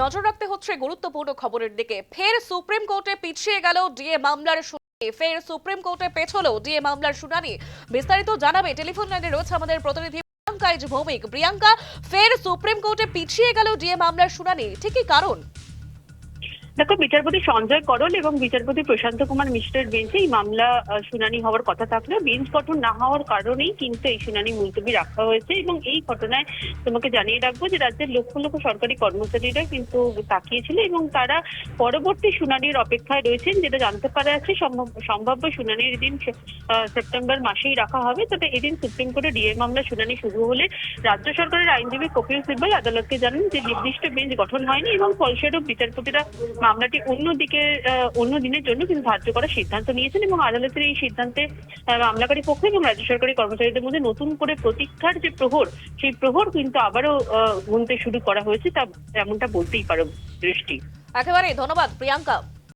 নজর রাখতে হচ্ছে গুরুত্বপূর্ণ খবরের দিকে। ফের সুপ্রিম কোর্টে পিছিয়ে গেল ডিএ মামলার ফের সুপ্রিম কোর্টে পেছলো ডিএ মামলার শুনানি। বিস্তারিত জানাবে টেলিফোন লাইনে রয়েছে আমাদের প্রতিনিধি প্রিয়াঙ্কা ভৌমিক। প্রিয়াঙ্কা, ফের সুপ্রিম কোর্টে পিছিয়ে গেল ডিএ মামলার শুনানি। ঠিকই কারণ? দেখো, বিচারপতি সঞ্জয় করল এবং বিচারপতি প্রশান্ত কুমার মিশ্রের বেঞ্চে এই মামলা শুনানি হওয়ার কথা থাকলেও বেঞ্চ গঠন না হওয়ার কারণেই কিন্তু এই শুনানি মুলতবি রাখা হয়েছে এবং এই ঘটনায় তোমাকে জানিয়ে রাখব যে রাজ্যের লক্ষ লক্ষ সরকারি কর্মচারীরা কিন্তু তাকিয়েছিল এবং তারা পরবর্তী শুনানির অপেক্ষায় রয়েছেন, যেটা জানতে পারা যাচ্ছে সম্ভব- সম্ভাব্য শুনানির দিন সেপ্টেম্বর মাসেই রাখা হবে। তবে এদিন সুপ্রিম কোর্টে ডিএ মামলা শুনানি শুরু হলে রাজ্য সরকারের আইনজীবী কপিল সিব্বল আদালতকে জানান যে নির্দিষ্ট বেঞ্চ গঠন হয়নি এবং ফলস্বরূপ বিচারপতিরা মামলাটি অন্যদিকে আহ, অন্য দিনের জন্য কিন্তু ধার্য করার সিদ্ধান্ত নিয়েছেন এবং আদালতের এই সিদ্ধান্তে মামলাকারী পক্ষ এবং রাজ্য সরকারি কর্মচারীদের মধ্যে নতুন করে প্রতীক্ষার যে প্রহর সেই প্রহর কিন্তু আবারও গুনতে শুরু করা হয়েছে তা এমনটা বলতেই পারো দৃষ্টি। একেবারে ধন্যবাদ প্রিয়াঙ্কা।